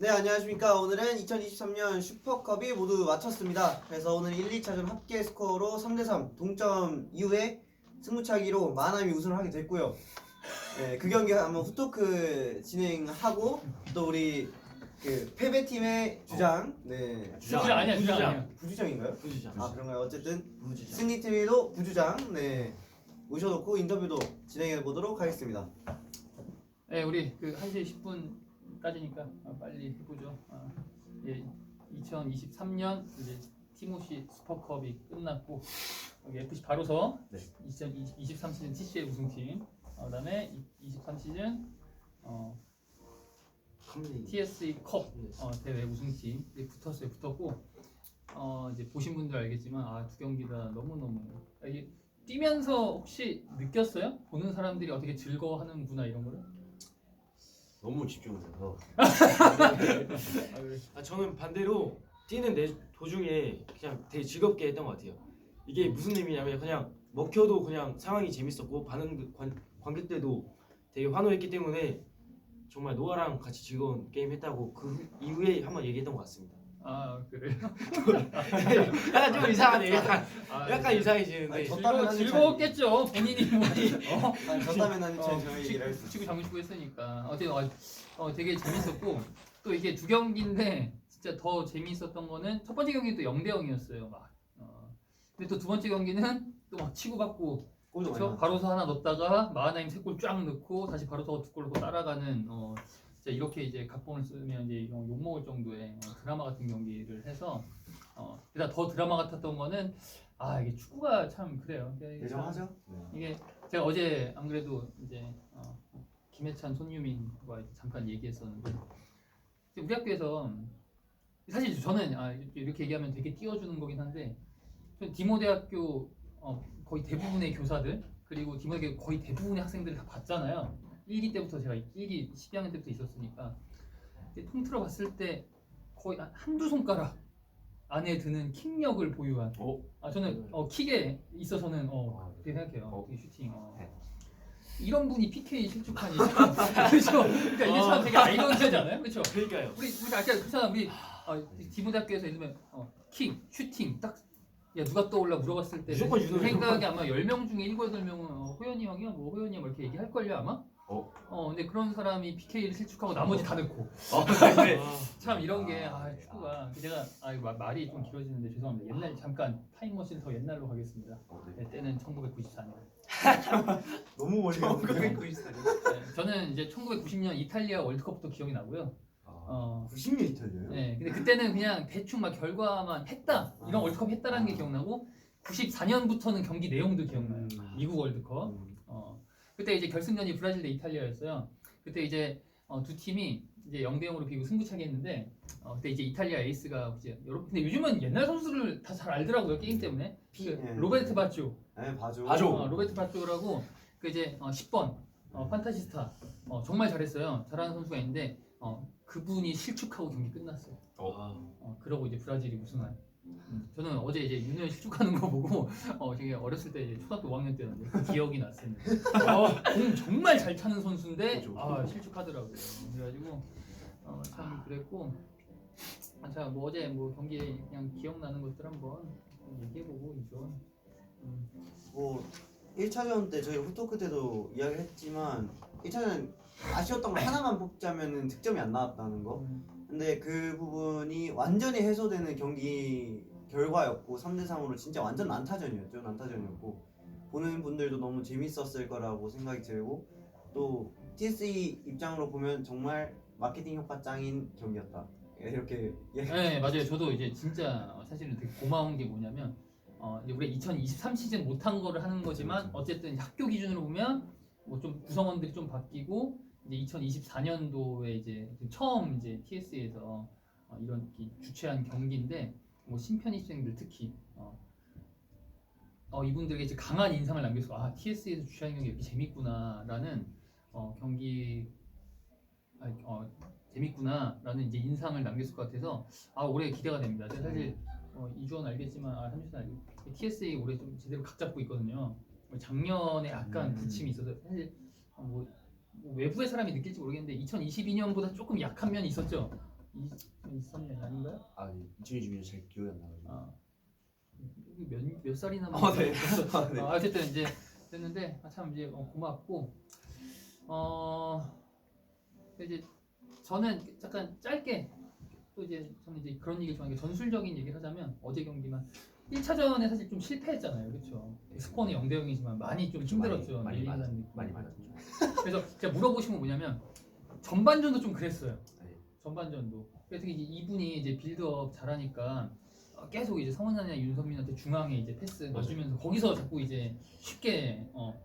네 안녕하십니까 오늘은 2023년 슈퍼컵이 모두 마쳤습니다 그래서 오늘 1, 2차전 합계 스코어로 3대3 동점 이후에 승부차기로 마하남이 우승을 하게 됐고요 네, 그 경기 한번 후토크 진행하고 또 우리 그 패배팀의 주장 네 주장 부주장 아니야 부주장. 주장 아니야. 부주장인가요? 부주장. 아 그런가요? 어쨌든 부주장. 승리팀에도 부주장 네 모셔놓고 인터뷰도 진행해 보도록 하겠습니다 네 우리 그 1시 10분 까지니까 빨리 해보죠. 아, 예, 2023년 이제 티모시 슈퍼컵이 끝났고 여기 FC 바로서 네. 2023 시즌 TCL 우승팀 어, 그다음에 23 시즌 어. TSE 컵 네. 어, 대회 우승팀 이 붙었어요 붙었고 어, 이제 보신 분들 알겠지만 아 두 경기 다 너무 너무 이게 뛰면서 혹시 느꼈어요? 보는 사람들이 어떻게 즐거워하는구나 이런 거를? 너무 집중을 해서. 아, 저는 반대로 뛰는 내 도중에 그냥 되게 즐겁게 했던 것 같아요. 이게 무슨 의미냐면 그냥 먹혀도 그냥 상황이 재밌었고 반응 관, 관객들도 되게 환호했기 때문에 정말 노아랑 같이 즐거운 게임 했다고 그 후- 이후에 한번 얘기했던 것 같습니다. 아 그래. 약간 좀 이상하네. 약간, 아, 약간 이상해지는데 아니, 저- 즐거, 즐거웠겠죠 본인이 뭐 어? 아니 졌다면 난 어, 저희 저희 얘기를 할수 붙이고 장구치고 했으니까 어쨌든 어, 어, 되게 재밌었고 또 이게 두 경기인데 진짜 더 재미있었던 거는 첫 번째 경기 또 0대 0이었어요 막 어. 근데 또 두 번째 경기는 또 막 치고 받고 골도 많이 그렇죠? 넣었죠. 바로서 하나 넣었다가 마하나임 세골 쫙 넣고 다시 바로서 두 골로 따라가는 어, 진짜 이렇게 이제 각본을 쓰면 이제 이런 욕 먹을 정도의 어, 드라마 같은 경기를 해서 어, 게다가 더 드라마 같았던 거는 아 이게 축구가 참 그래요. 이게 예정하죠? 이게 제가 어제 안 그래도 이제 어, 김해찬 손유민과 이제 잠깐 얘기했었는데 이제 우리 학교에서 사실 저는 아, 이렇게 얘기하면 되게 띄워주는 거긴 한데 디모대학교 어, 거의 대부분의 교사들 그리고 디모대학교 거의 대부분의 학생들을 다 봤잖아요. 1기 때부터 제가 1기 12학년 때부터 있었으니까 통틀어 봤을 때 거의 한- 한두 손가락 안에 드는 킥력을 보유한 어? 아 저는 어, 킥에 있어서는 어 그렇게 생각해요. 어. 슈팅. 어. 네. 이런 분이 PK 실축하니 그렇죠. 그러니까 이게 참 되게 아이러니하지 않아요? 그렇죠. 그러니까요. 우리 우리 아까 그렇잖아 우리 어, 디모대학교에서 예를 들면 어, 킥, 슈팅 딱. 야 누가 떠올라 물어봤을 때. 생각에 아마 10명 중에 7, 8명은 어, 호연이 형이야 뭐 호연이 형 이렇게 얘기할 걸요 아마 어? 어 근데 그런 사람이 PK를 실축하고 나머지 다 넣고 어? 네. 참 이런 게 아, 축구가 제가 아, 이거 마- 말이 좀 길어지는데 죄송합니다 옛날 잠깐 타임머신 더 옛날로 가겠습니다 어, 네. 네, 때는 1994년 너무 멀리 갔는데 네, 저는 이제 1990년 이탈리아 월드컵부터 기억이 나고요. 아, 어, 90년 이탈리아요? 네, 근데 그때는 그냥 대충 막 결과만 했다 이런 아. 월드컵 했다라는 게 기억나고 94년부터는 경기 내용도 기억나요. 음. 미국 월드컵. 음. 어, 그때 이제 결승전이 브라질 대 이탈리아였어요. 그때 이제 어, 두 팀이 이제 0대 0으로 비고 승부차기 했는데 어, 그때 이제 이탈리아 에이스가 이제 여러 근데 요즘은 옛날 선수를 다 잘 알더라고요 게임 때문에. 피- 그 예. 로베르트 바쪼. 네 봐줘 봐줘. 어, 로베르트 바쪼라고 그 이제 어, 10번 어, 판타지스타 어, 정말 잘했어요. 잘하는 선수가 있는데 어, 그분이 실축하고 경기 끝났어요. 어. 어, 그러고 이제 브라질이 우승한. 음, 저는 어제 이제 윤현 실축하는 거 보고 어, 되게 어렸을 때 이제 초등학교 5학년 때였는데 그 기억이 났습니다. 어, 공 정말 잘 차는 선수인데. 아, 실축하더라고요. 그래가지고 어, 참 그랬고 아, 자, 뭐 어제 뭐 경기에 그냥 기억나는 것들 한번 얘기해보고 이죠. 음. 뭐 1차전 때 저희 후토크 때도 이야기를 했지만 1차전 아쉬웠던 거 하나만 뽑자면은 득점이 안 나왔다는 거 근데 그 부분이 완전히 해소되는 경기 결과였고 3대 3으로 진짜 완전 난타전이었죠. 난타전이었고 보는 분들도 너무 재밌었을 거라고 생각이 들고 또 TSE 입장으로 보면 정말 마케팅 효과 짱인 경기였다. 이렇게 예. 네 맞아요. 저도 이제 진짜 어, 사실은 되게 고마운 게 뭐냐면 어, 이제 우리 2023 시즌 못한 거를 하는 거지만 어쨌든 학교 기준으로 보면 뭐 좀 구성원들이 좀 바뀌고 이제 2024년도에 이제 처음 이제 TS에서 어, 이런 이 주최한 경기인데 뭐 신편 입생들 특히 어, 어, 이분들에게 이제 강한 인상을 남겨서 아 TS에서 주최하는 경기 이렇게 재밌구나라는 어, 경기 아니, 어, 재밌구나라는 이제 인상을 남겼을 것 같아서 아 올해 기대가 됩니다. 제가 사실 어, 이주원 알겠지만 아 삼주원 알겠 TSA 올해 좀 제대로 각 잡고 있거든요. 뭐 작년에 약간 음. 부침이 있어서 사실 어, 뭐, 뭐 외부의 사람이 느낄지 모르겠는데 2022년보다 조금 약한 면이 있었죠. 2023년 아닌가요? 아 2022년 잘 기억이 안 나가지고. 아, 몇, 몇 살이나 아, 네. 아, 네. 어, 어쨌든 이제 됐는데 아, 참 이제 어, 고맙고 어 이제 저는 잠깐 짧게 또 이제 저는 이제 그런 얘기 좋아하는 게 전술적인 얘기를 하자면 어제 경기만 1차전에 사실 좀 실패했잖아요, 그렇죠? 스코어는 0대 0이지만 많이 좀 힘들었죠. 많이 많이 밀리는 맞았- 많이 느낌이. 맞았죠. 그래서 제가 물어보신 건 뭐냐면 전반전도 좀 그랬어요. 네. 전반전도. 그래서 이제 이분이 이제 빌드업 잘하니까 어, 계속 이제 성원이나 윤선민한테 중앙에 이제 패스. 넣어주면서 거기서 자꾸 이제 쉽게 어,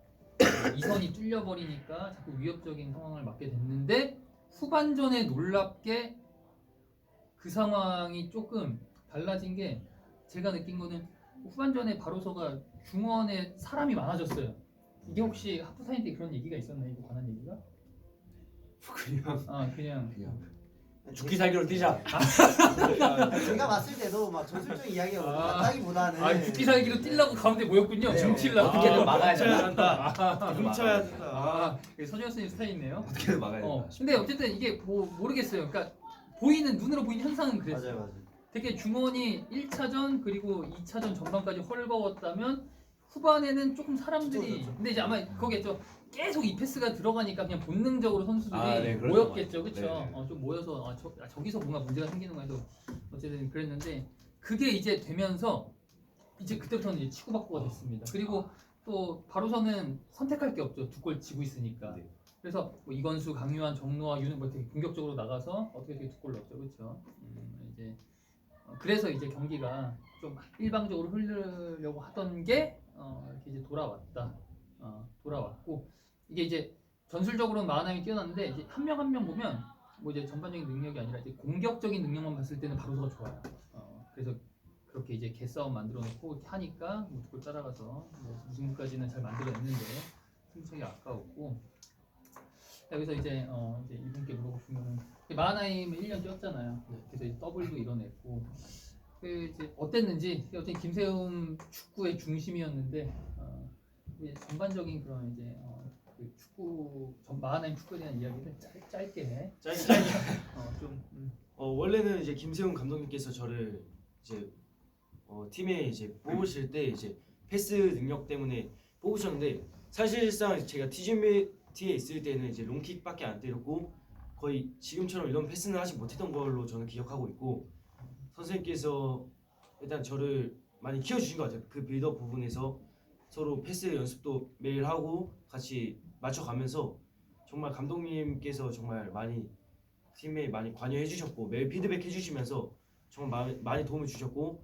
이선이 뚫려버리니까 자꾸 위협적인 상황을 맞게 됐는데 후반전에 놀랍게 그 상황이 조금 달라진 게 제가 느낀 거는 후반전에 바로서가 중원에 사람이 많아졌어요. 이게 혹시 하프타임 때 그런 얘기가 있었나요? 이거 관한 얘기가? 그냥 아 그냥 그냥 죽기 살기로 뛰자. 제가 봤을 때도 막 전술적인 이야기가 아. 맞다기보다는 아 죽기 살기로 뛰려고 가운데 모였군요. 네. 정치려고. 어떻게든 막아야 훔쳐야 된다. 한다. 훔쳐야 된다. 아 서지현 선생님 스타일이네요. 어떻게든 막아야 어 된다. 근데 어쨌든 이게 뭐 모르겠어요. 그러니까 보이는 눈으로 보이는 현상은 그랬어요. 맞아요 맞아요. 되게 중원이 1차전 그리고 2차전 전반까지 헐거웠다면 후반에는 조금 사람들이 그쵸, 그쵸. 근데 이제 아마 거기겠죠 계속 이 패스가 들어가니까 그냥 본능적으로 선수들이 아, 네, 그럴 모였겠죠 것 그쵸. 네, 네. 어, 좀 모여서 아, 저, 아, 저기서 뭔가 문제가 생기는 거해서 어쨌든 그랬는데 그게 이제 되면서 이제 그때부터는 이제 치고받고가 됐습니다 그리고 또 바로서는 선택할 게 없죠 두 골 지고 있으니까 네. 그래서 뭐 이건수, 강유한, 정노아, 윤은 뭐 되게 공격적으로 나가서 어떻게 어떻게 두 골 넣었죠, 그렇죠? 음, 이제 어, 그래서 이제 경기가 좀 일방적으로 흐르려고 하던 게 어, 이제 돌아왔다, 어, 돌아왔고 이게 이제 전술적으로는 마하나임이 뛰어났는데 이제 한 명 한 명 보면 뭐 이제 전반적인 능력이 아니라 이제 공격적인 능력만 봤을 때는 바로서가 좋아요. 어, 그래서 그렇게 이제 개싸움 만들어 놓고 이렇게 하니까 뭐 두골 따라가서 뭐 우승까지는 잘 만들어냈는데 승차이 아까웠고 여기서 이제 어 이제 이분께 물어보시면은 마하나임을 1년 뛰었잖아요. 그래서 이제 더블도 이뤄냈고 그 이제 어땠는지 어쨌든 김세움 축구의 중심이었는데 어 이제 전반적인 그런 이제 어, 그 축구 전 마하나임 축구에 대한 이야기를 짧, 짧게 해. 짧게. 어좀 음. 어, 원래는 이제 김세훈 감독님께서 저를 이제 어, 팀에 이제 뽑으실 때 이제 패스 능력 때문에 뽑으셨는데 사실상 제가 티 즈메티에 있을 때는 이제 롱킥밖에 안 때렸고 거의 지금처럼 이런 패스는 하지 못했던 걸로 저는 기억하고 있고 선생님께서 일단 저를 많이 키워주신 것 같아요. 그 빌드업 부분에서 서로 패스 연습도 매일 하고 같이 맞춰가면서 정말 감독님께서 정말 많이 팀에 많이 관여해 주셨고 매일 피드백 해주시면서 정말 많이, 많이 도움을 주셨고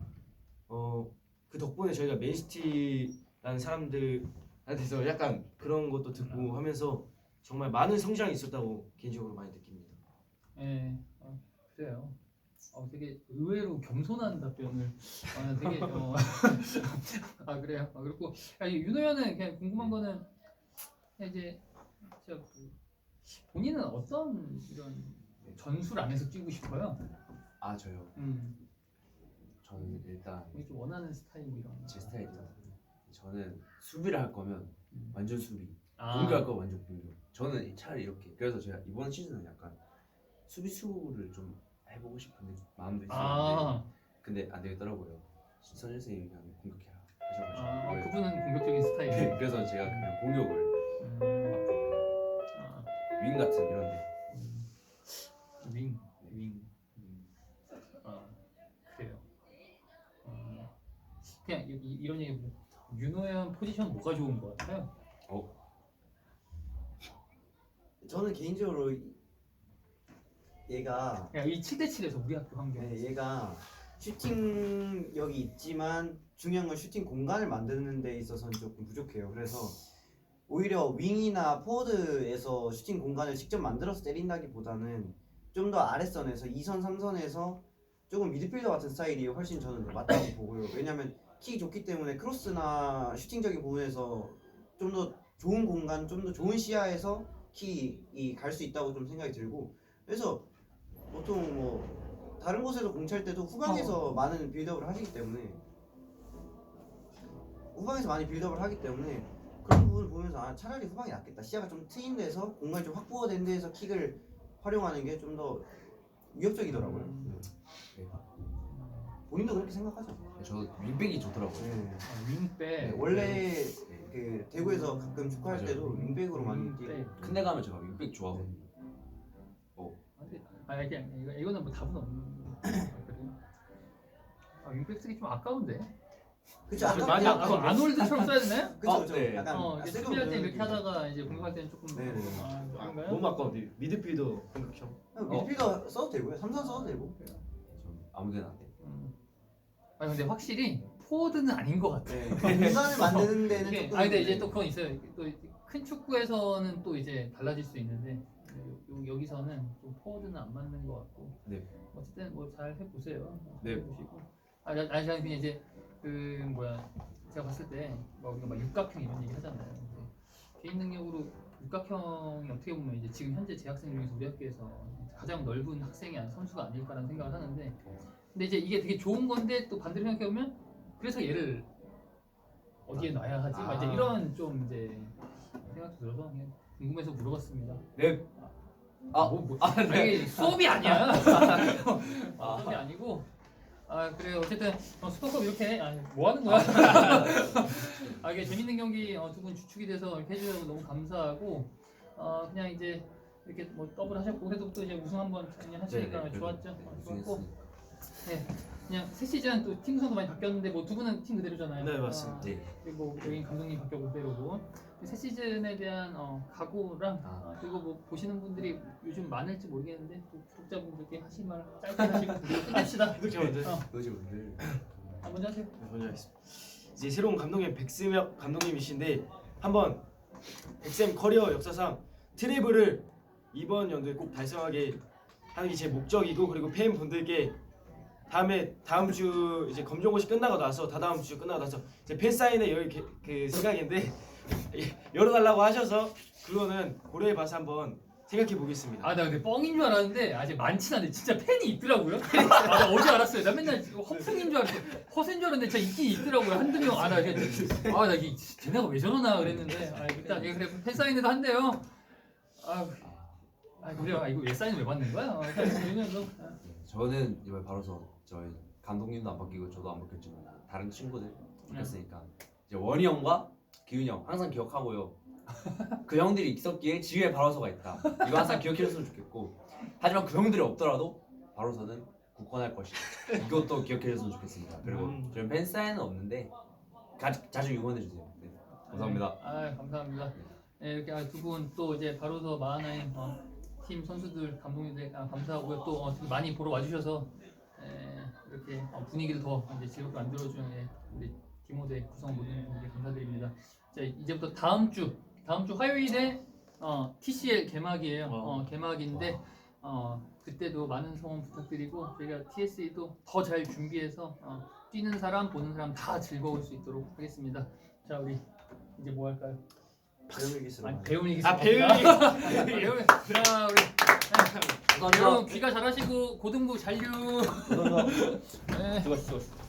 어 그 덕분에 저희가 맨시티라는 사람들 한테서 약간 그런 것도 듣고 하면서 정말 많은 성장이 있었다고 개인적으로 많이 느낍니다. 예, 어, 그래요. 어, 되게 의외로 겸손한 답변을 아, 되게 어, 아 그래요. 아, 그리고 아, 이 윤호연은 그냥 궁금한 거는 그냥 이제 진짜 그 본인은 어떤 이런 전술 안에서 뛰고 싶어요? 아 저요. 음, 저는 일단 이렇게 원하는 스타일이랑 제 스타일이요. 저는 수비를 할 거면 음. 완전 수비. 아, 공격할 거 완전 공격. 저는 차라리 이렇게. 그래서 제가 이번 시즌은 약간 수비수를 좀 해보고 싶은 마음도 있었는데 아, 근데 안 되겠더라고요. 선생 선생님이 그냥 공격해라 하셔가지고. 아, 어, 네. 그분은 공격적인 스타일. 네, 그래서 제가 그냥 공격을 음, 아, 윙 같은 이런데. 음. 윙, 윙. 아 그래요. 어, 그냥 이, 이- 이런 얘기 윤호연 포지션 뭐가 좋은 것 같아요? 저는 개인적으로 이- 얘가 그냥 이 7대 7에서 우리 학교 환경. 네, 얘가 슈팅력이 있지만 중요한 건 슈팅 공간을 만드는 데 있어서는 조금 부족해요. 그래서 오히려 윙이나 포워드에서 슈팅 공간을 직접 만들어서 때린다기보다는 좀 더 아랫선에서 2선, 3선에서 조금 미드필더 같은 스타일이 훨씬 저는 더 맞다고 보고요. 왜냐면 킥이 좋기 때문에 크로스나 슈팅적인 부분에서 좀 더 좋은 공간, 좀 더 좋은 시야에서 킥이 갈 수 있다고 좀 생각이 들고 그래서 보통 뭐 다른 곳에서 공차할 때도 후방에서 많은 빌드업을 하시기 때문에 후방에서 많이 빌드업을 하기 때문에 그런 부분을 보면서 아, 차라리 후방이 낫겠다 시야가 좀 트인 데서 공간이 좀 확보가 된 데에서 킥을 활용하는 게 좀 더 위협적이더라고요. 네. 본인도 그렇게 생각하죠. 저도 윙백이 좋더라고요. 네. 어, 윙백 네, 원래 네. 그 대구에서 가끔 축구할 맞아요. 때도 윙백으로 많이 뛰고 윙백. 큰 데 가면 제가 윙백 좋아하거든요. 아 이게 이거, 이거는 뭐 답은 없는. 아 윙백 쓰기 좀 아까운데. 그쵸 많이 아까 아, 아까운데. 그거 아놀드처럼 써야 되나요? 그쵸 아, 그쵸 네. 약간 어 약간 수비할 때 이렇게. 하다가 이제 공격할 때는 조금 네 네. 아, 그런가요? 너무 아까운데 미드필더 공격형. 미드필더 써도 되고요 삼선 써도 되고 전 아무데나 안 돼. 음. 아 근데 확실히 포워드는 아닌 것 같아. 네. 공간을 만드는 데는 이게, 조금 아 근데 이제 네. 또 그건 있어요. 또 큰 축구에서는 또 이제 달라질 수 있는데 요- 여기서는 좀 포워드는 안 맞는 것 같고. 네. 어쨌든 뭐 잘 해보세요. 네. 해보시고. 아, 나- 아니 저는 그냥 이제 그 뭐야 제가 봤을 때뭐 우리가 막 육각형 이런 얘기 하잖아요. 근데 개인 능력으로 육각형이 어떻게 보면 이제 지금 현재 재학생 중에서 우리 학교에서 가장 넓은 학생이 아닌 선수가 아닐까라는 생각을 하는데 근데 이제 이게 되게 좋은 건데 또 반대로 생각해 보면 그래서 얘를 어디에 놔야 하지? 막 이제 아. 이런 좀 이제 생각도 들어서 그냥 궁금해서 물어봤습니다. 네. 아, 뭐, 뭐, 아, 아니, 네. 이게 수업이 아니야. 아. 수업이 아니고. 아 그래요. 어쨌든 어, 슈퍼컵 이렇게 아니, 뭐 하는 거야? 아 이게 재밌는 경기 어, 두 분 주축이 돼서 이렇게 해주셔서 너무 감사하고 어, 그냥 이제 이렇게 뭐 더블 하셨고 또 이제 우승 한번 그냥 하시니까 네, 네, 좋았죠. 네, 어, 좋았고. 네 그냥 새 시즌 또 팀 구성도 많이 바뀌었는데 뭐 두 분은 팀 그대로잖아요. 네, 맞습니다. 어, 네. 그리고 여기 감독님 바뀌었고 그대로고 새 시즌에 대한 어, 각오랑 아. 어, 그리고 뭐 보시는 분들이 요즘 많을지 모르겠는데 또 구독자분들께 하실 말 짧게 하시고 끝냅시다. 이렇게 먼저. 어, 오늘. 아, 먼저 하세요. 네, 먼저 하겠습니다. 이제 새로운 감독님 백승혁 감독님이신데 한번 백쌤 커리어 역사상 트리블을 이번 연도에 꼭 달성하게 하는 게 제 목적이고 그리고 팬 분들께 다음에 다음 주 이제 검정고시 끝나고 나서 다다음 주 끝나고 나서 제팬 사인회 열 게- 그 생각인데 열어달라고 하셔서 그거는 고려해봐서 한번 생각해 보겠습니다. 아 나 근데 뻥인 줄 알았는데 아직 많진 않은데 진짜 팬이 있더라고요. 아, 나 어제 알았어요. 나 맨날 허풍인 줄 알았어. 허세인 줄 알았는데 진짜 있긴 있더라고요. 한두 명 알아. 아나 이게 쟤네가 왜 저러나 그랬는데 아 일단 예, 그래 팬 사인회도 한대요. 아, 아 그래요. 아, 이거 왜 사인 왜 받는 거야? 아, 저희는 뭐, 아, 네, 저는 이번에 바로서 저희 감독님도 안 바뀌고 저도 안 바뀌었지만 다른 친구들 바뀌었으니까 이제 원희 형과 기훈이 형 항상 기억하고요. 그 형들이 있었기에 지휘에 바로서가 있다. 이거 항상 기억해줬으면 좋겠고 하지만 그 형들이 없더라도 바로서는 굳건할 것이다. 이것도 기억해줬으면 좋겠습니다. 그리고 음. 저희 팬 사인은 없는데 가, 자주 응원해 주세요. 네, 감사합니다. 아 감사합니다. 네, 이렇게 두 분 또 이제 바로서 마하나임 어, 팀 선수들 감독님들 아, 감사하고요. 또 어, 많이 보러 와주셔서 에, 이렇게 어, 분위기를 더 이제 즐겁게 만들어주는 예, 우리 디모대 구성 모든 분들께 감사드립니다. 자 이제부터 다음 주 다음 주 화요일에 어, TCL 개막이에요. 어, 개막인데 어, 그때도 많은 성원 부탁드리고 저희가 TSE도 더 잘 준비해서 어, 뛰는 사람 보는 사람 다 즐거울 수 있도록 하겠습니다. 자 우리 이제 뭐 할까요? 배우기 쓰러 아니 배우니 아 배우니 배우니 자 우리 감사합니다. 여러분 귀가 잘하시고 고등부 잔류 감사합니다. 네. 수고하셨습니다.